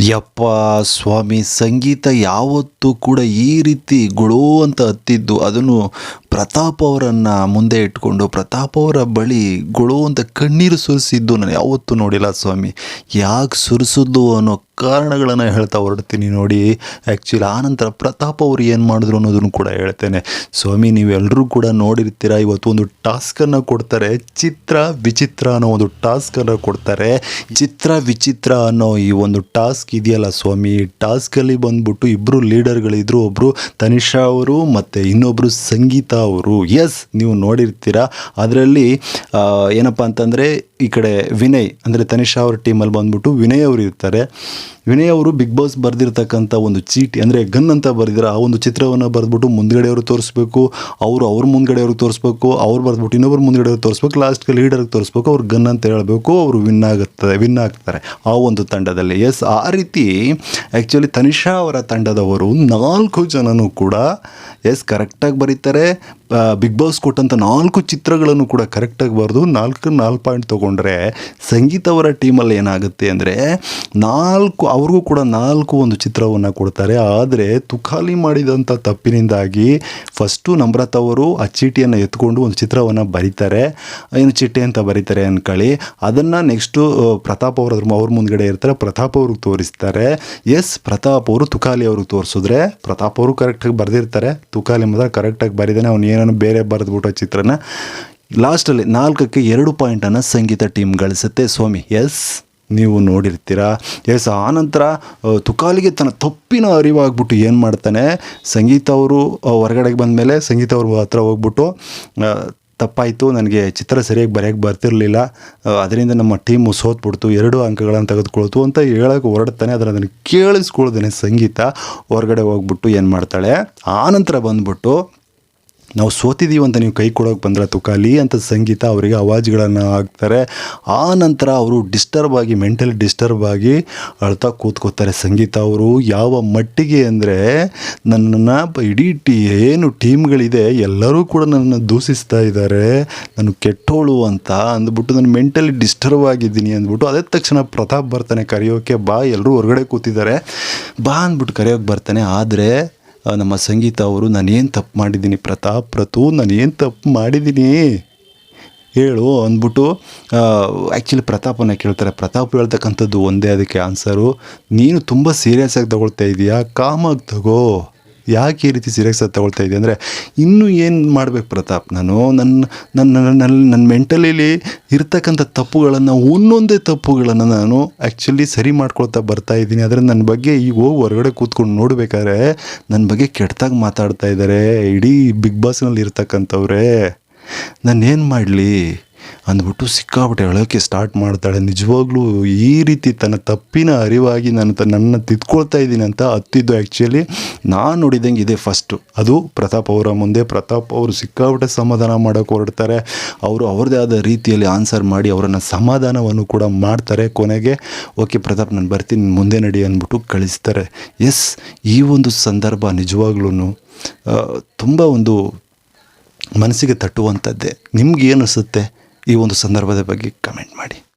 ಯಪ್ಪ ಸ್ವಾಮಿ, ಸಂಗೀತ ಯಾವತ್ತೂ ಕೂಡ ಈ ರೀತಿ ಗುಳೋ ಅಂತ ಹತ್ತಿದ್ದು, ಅದನ್ನು ಪ್ರತಾಪ್ ಅವರನ್ನು ಮುಂದೆ ಇಟ್ಕೊಂಡು, ಪ್ರತಾಪ್ ಅವರ ಬಳಿ ಗುಳೋ ಅಂತ ಕಣ್ಣೀರು ಸುರಿಸಿದ್ದು ನಾನು ಯಾವತ್ತೂ ನೋಡಿಲ್ಲ ಸ್ವಾಮಿ. ಯಾಕೆ ಸುರಿಸಿದ್ದು ಅನ್ನೋ ಕಾರಣಗಳನ್ನು ಹೇಳ್ತಾ ಹೊರಡ್ತೀನಿ ನೋಡಿ. ಆ್ಯಕ್ಚುಲಿ ಆನಂತರ ಪ್ರತಾಪ್ ಅವರು ಏನು ಮಾಡಿದ್ರು ಅನ್ನೋದನ್ನು ಕೂಡ ಹೇಳ್ತೇನೆ. ಸ್ವಾಮಿ ನೀವೆಲ್ಲರೂ ಕೂಡ ನೋಡಿರ್ತೀರ, ಇವತ್ತು ಒಂದು ಟಾಸ್ಕನ್ನು ಕೊಡ್ತಾರೆ. ಚಿತ್ರ ವಿಚಿತ್ರ ಅನ್ನೋ ಒಂದು ಟಾಸ್ಕನ್ನು ಕೊಡ್ತಾರೆ. ಚಿತ್ರ ವಿಚಿತ್ರ ಅನ್ನೋ ಈ ಒಂದು ಟಾಸ್ಕ್ ಇದೆಯಲ್ಲ ಸ್ವಾಮಿ? ಈ ಟಾಸ್ಕಲ್ಲಿ ಬಂದ್ಬಿಟ್ಟು ಇಬ್ಬರು ಲೀಡರ್ಗಳಿದ್ರು ಒಬ್ಬರು ತನಿಷಾ ಅವರು ಮತ್ತು ಇನ್ನೊಬ್ಬರು ಸಂಗೀತ ಅವರು. ಎಸ್ ನೀವು ನೋಡಿರ್ತೀರ. ಅದರಲ್ಲಿ ಏನಪ್ಪ ಅಂತಂದರೆ ಈ ಕಡೆ ವಿನಯ್, ಅಂದರೆ ತನಿಷಾ ಅವ್ರ ಟೀಮಲ್ಲಿ ಬಂದ್ಬಿಟ್ಟು ವಿನಯ್ ಅವರು ಇರ್ತಾರೆ. ವಿನಯ್ ಅವರು ಬಿಗ್ ಬಾಸ್ ಬರೆದಿರ್ತಕ್ಕಂಥ ಒಂದು ಚೀಟಿ, ಅಂದರೆ ಗನ್ ಅಂತ ಬರೆದಿರೋ ಆ ಒಂದು ಚಿತ್ರವನ್ನು ಬರೆದ್ಬಿಟ್ಟು ಮುಂದ್ಗಡೆಯವರು ತೋರಿಸ್ಬೇಕು, ಅವರು ಅವ್ರ ಮುಂದ್ಗಡೆಯವ್ರಿಗೆ ತೋರಿಸ್ಬೇಕು, ಅವ್ರು ಬರೆದ್ಬಿಟ್ಟು ಇನ್ನೊಬ್ರು ಮುಂದ್ಗಡೆಯವ್ರಿಗೆ ತೋರಿಸ್ಬೇಕು ಲಾಸ್ಟ್ಗೆ ಲೀಡರ್ಗೆ ತೋರಿಸ್ಬೇಕು, ಅವ್ರು ಗನ್ ಅಂತ ಹೇಳಬೇಕು, ಅವರು ವಿನ್ ಆಗುತ್ತದೆ ವಿನ್ ಆಗ್ತಾರೆ ಆ ಒಂದು ತಂಡದಲ್ಲಿ. ಎಸ್ ಆ ರೀತಿ ಆ್ಯಕ್ಚುಲಿ ತನಿಷಾ ಅವರ ತಂಡದವರು ನಾಲ್ಕು ಜನನೂ ಕೂಡ ಎಸ್ ಕರೆಕ್ಟಾಗಿ ಬರೀತಾರೆ. ಬಿಗ್ ಬಾಸ್ ಕೊಟ್ಟಂಥ ನಾಲ್ಕು ಚಿತ್ರಗಳನ್ನು ಕೂಡ ಕರೆಕ್ಟಾಗಿ ಬರೆದು ನಾಲ್ಕು ನಾಲ್ಕು ಪಾಯಿಂಟ್ ತೊಗೊಂಡ್ರೆ ಸಂಗೀತ ಅವರ ಟೀಮಲ್ಲಿ ಏನಾಗುತ್ತೆ ಅಂದರೆ ನಾಲ್ಕು, ಅವ್ರಿಗೂ ಕೂಡ ನಾಲ್ಕು ಒಂದು ಚಿತ್ರವನ್ನು ಕೊಡ್ತಾರೆ. ಆದರೆ ತುಖಾಲಿ ಮಾಡಿದಂಥ ತಪ್ಪಿನಿಂದಾಗಿ ಫಸ್ಟು ನಮ್ರತ್ ಅವರು ಆ ಚೀಟಿಯನ್ನು ಎತ್ಕೊಂಡು ಒಂದು ಚಿತ್ರವನ್ನು ಬರೀತಾರೆ. ಏನು ಚೀಟಿ ಅಂತ ಬರೀತಾರೆ ಅಂದ್ಕೊಳ್ಳಿ ಅದನ್ನು ನೆಕ್ಸ್ಟು ಪ್ರತಾಪ್ ಅವರ ಅವ್ರ ಮುಂದ್ಗಡೆ ಇರ್ತಾರೆ. ಪ್ರತಾಪ್ ಅವ್ರಿಗೆ ತೋರಿಸ್ತಾರೆ. ಎಸ್ ಪ್ರತಾಪ್ ಅವರು ತುಖಾಲಿ ಅವ್ರಿಗೆ ತೋರಿಸಿದ್ರೆ ಪ್ರತಾಪ್ ಅವರು ಕರೆಕ್ಟಾಗಿ ಬರೆದಿರ್ತಾರೆ. ತುಖಾಲಿ ಮಾತ್ರ ಕರೆಕ್ಟಾಗಿ ಬರೀದಾನೆ ಅವ್ನು ಏನೋ ಬೇರೆ ಬರೆದ್ಬಿಟ್ಟೋ ಚಿತ್ರನ. ಲಾಸ್ಟಲ್ಲಿ ನಾಲ್ಕಕ್ಕೆ ಎರಡು ಪಾಯಿಂಟನ್ನು ಸಂಗೀತ ಟೀಮ್ ಗಳಿಸುತ್ತೆ. ಸ್ವಾಮಿ, ಎಸ್, ನೀವು ನೋಡಿರ್ತೀರಾ? ಎಸ್ ಆನಂತರ ತುಕಾಲಿಗೆ ತನ್ನ ತಪ್ಪಿನ ಅರಿವಾಗ್ಬಿಟ್ಟು ಏನು ಮಾಡ್ತಾನೆ? ಸಂಗೀತ ಅವರು ಹೊರಗಡೆಗೆ ಬಂದಮೇಲೆ ಸಂಗೀತ ಅವ್ರ ಹತ್ರ ಹೋಗ್ಬಿಟ್ಟು ತಪ್ಪಾಯಿತು, ನನಗೆ ಚಿತ್ರ ಸರಿಯಾಗಿ ಬರೆಯೋಕ್ಕೆ ಬರ್ತಿರಲಿಲ್ಲ. ಅದರಿಂದ ನಮ್ಮ ಟೀಮು ಸೋತ್ಬಿಡ್ತು. ಎರಡು ಅಂಕಗಳನ್ನು ತೆಗೆದುಕೊಳ್ತು ಅಂತ ಹೇಳೋಕೆ ಹೊರಡ್ತಾನೆ. ಅದನ್ನು ಅದನ್ನು ಕೇಳಿಸ್ಕೊಳ್ದೇನೆ ಸಂಗೀತ. ಹೊರಗಡೆ ಹೋಗ್ಬಿಟ್ಟು ಏನು ಮಾಡ್ತಾಳೆ? ಆನಂತರ ಬಂದ್ಬಿಟ್ಟು ನಾವು ಸೋತಿದ್ದೀವಿ ಅಂತ ನೀವು ಕೈ ಕೊಡೋಕೆ ಬಂದ್ರೆ ತುಕಾಲಿ ಅಂತ ಸಂಗೀತ ಅವರಿಗೆ ಅವಾಜ್ಗಳನ್ನು ಹಾಕ್ತಾರೆ. ಆ ನಂತರ ಅವರು ಡಿಸ್ಟರ್ಬ್ ಆಗಿ, ಮೆಂಟಲಿ ಡಿಸ್ಟರ್ಬ್ ಆಗಿ ಅಳ್ತಾ ಕೂತ್ಕೋತಾರೆ ಸಂಗೀತ ಅವರು. ಯಾವ ಮಟ್ಟಿಗೆ ಅಂದರೆ ನನ್ನನ್ನು ಇಡೀ ಟಿ, ಏನು ಟೀಮ್ಗಳಿದೆ ಎಲ್ಲರೂ ಕೂಡ ನನ್ನನ್ನು ದೂಷಿಸ್ತಾ ಇದ್ದಾರೆ. ನಾನು ಕೆಟ್ಟೋಳು ಅಂತ ಅಂದ್ಬಿಟ್ಟು ನಾನು ಮೆಂಟಲಿ ಡಿಸ್ಟರ್ಬ್ ಆಗಿದ್ದೀನಿ ಅಂದ್ಬಿಟ್ಟು ಅದೇ ತಕ್ಷಣ ಪ್ರತಾಪ್ ಬರ್ತಾನೆ ಕರೆಯೋಕೆ, ಬಾ ಎಲ್ಲರೂ ಹೊರಗಡೆ ಕೂತಿದ್ದಾರೆ. ಬಾ ಅಂದ್ಬಿಟ್ಟು ಕರೆಯೋಕೆ ಬರ್ತಾನೆ. ಆದರೆ ನಮ್ಮ ಸಂಗೀತ ಅವರು ನಾನೇನು ತಪ್ಪು ಮಾಡಿದ್ದೀನಿ ಪ್ರತಾಪ್, ಪ್ರತು ನಾನೇನು ತಪ್ಪು ಮಾಡಿದ್ದೀನಿ? ಹೇಳು, ಅಂದ್ಬಿಟ್ಟು ಆ್ಯಕ್ಚುಲಿ ಪ್ರತಾಪನ್ನ ಕೇಳ್ತಾರೆ. ಪ್ರತಾಪ್ ಹೇಳ್ತಕ್ಕಂಥದ್ದು ಒಂದೇ ಅದಕ್ಕೆ ಆನ್ಸರು ನೀನು ತುಂಬ ಸೀರಿಯಸ್ ಆಗಿ ತಗೊಳ್ತಾ ಇದೀಯಾ? ಕಾಮಾಗಿ ತಗೋ. ಯಾಕೆ ಈ ರೀತಿ ಸೀರಿಯಸ್ ಆಗಿ ತಗೊಳ್ತಾ ಇದೆ ಅಂದರೆ ಇನ್ನೂ ಏನು ಮಾಡ್ಬೇಕು ಪ್ರತಾಪ್? ನಾನು ನನ್ನ ನನ್ನ ನನ್ನ ನನ್ನ ಮೆಂಟಲಿಲಿ ಇರ್ತಕ್ಕಂಥ ತಪ್ಪುಗಳನ್ನು ಒಂದೊಂದೇ ತಪ್ಪುಗಳನ್ನು ನಾನು ಆ್ಯಕ್ಚುಲಿ ಸರಿ ಮಾಡ್ಕೊಳ್ತಾ ಬರ್ತಾ ಇದ್ದೀನಿ. ಆದರೆ ನನ್ನ ಬಗ್ಗೆ ಈಗ ಹೋಗಿ ಹೊರಗಡೆ ಕೂತ್ಕೊಂಡು ನೋಡಬೇಕಾದ್ರೆ ನನ್ನ ಬಗ್ಗೆ ಕೆಟ್ಟದಾಗಿ ಮಾತಾಡ್ತಾ ಇದ್ದಾರೆ ಇಡೀ ಬಿಗ್ ಬಾಸ್ನಲ್ಲಿ ಇರ್ತಕ್ಕಂಥವ್ರೆ. ನಾನು ಏನು ಮಾಡಲಿ? ಅಂದ್ಬಿಟ್ಟು ಸಿಕ್ಕಾಬಿಟ್ಟೆ ಹೇಳೋಕ್ಕೆ ಸ್ಟಾರ್ಟ್ ಮಾಡ್ತಾಳೆ. ನಿಜವಾಗ್ಲೂ ಈ ರೀತಿ ತನ್ನ ತಪ್ಪಿನ ಅರಿವಾಗಿ ನಾನು ತ, ನನ್ನ ತಿದ್ಕೊಳ್ತಾ ಇದ್ದೀನಿ ಅಂತ ಹತ್ತಿದ್ದು ಆ್ಯಕ್ಚುಲಿ ನಾನು ನೋಡಿದಂಗೆ ಇದೆ ಫಸ್ಟು ಅದು ಪ್ರತಾಪ್ ಅವರ ಮುಂದೆ. ಪ್ರತಾಪ್ ಅವರು ಸಿಕ್ಕಾಬಿಟ್ಟೆ ಸಮಾಧಾನ ಮಾಡೋಕೆ ಹೊರಡ್ತಾರೆ. ಅವರು ಅವ್ರದ್ದೇ ಆದ ರೀತಿಯಲ್ಲಿ ಆನ್ಸರ್ ಮಾಡಿ ಅವರನ್ನು ಸಮಾಧಾನವನ್ನು ಕೂಡ ಮಾಡ್ತಾರೆ ಕೊನೆಗೆ. ಓಕೆ ಪ್ರತಾಪ್, ನಾನು ಬರ್ತೀನಿ ಮುಂದೆ ನಡಿ ಅಂದ್ಬಿಟ್ಟು ಕಳಿಸ್ತಾರೆ. ಎಸ್ ಈ ಒಂದು ಸಂದರ್ಭ ನಿಜವಾಗ್ಲೂ ತುಂಬ ಒಂದು ಮನಸ್ಸಿಗೆ ತಟ್ಟುವಂಥದ್ದೇ ನಿಮ್ಗೆ ಏನು ಅನಿಸುತ್ತೆ? ಈ ಒಂದು ಸಂದರ್ಭದ ಬಗ್ಗೆ ಕಮೆಂಟ್ ಮಾಡಿ.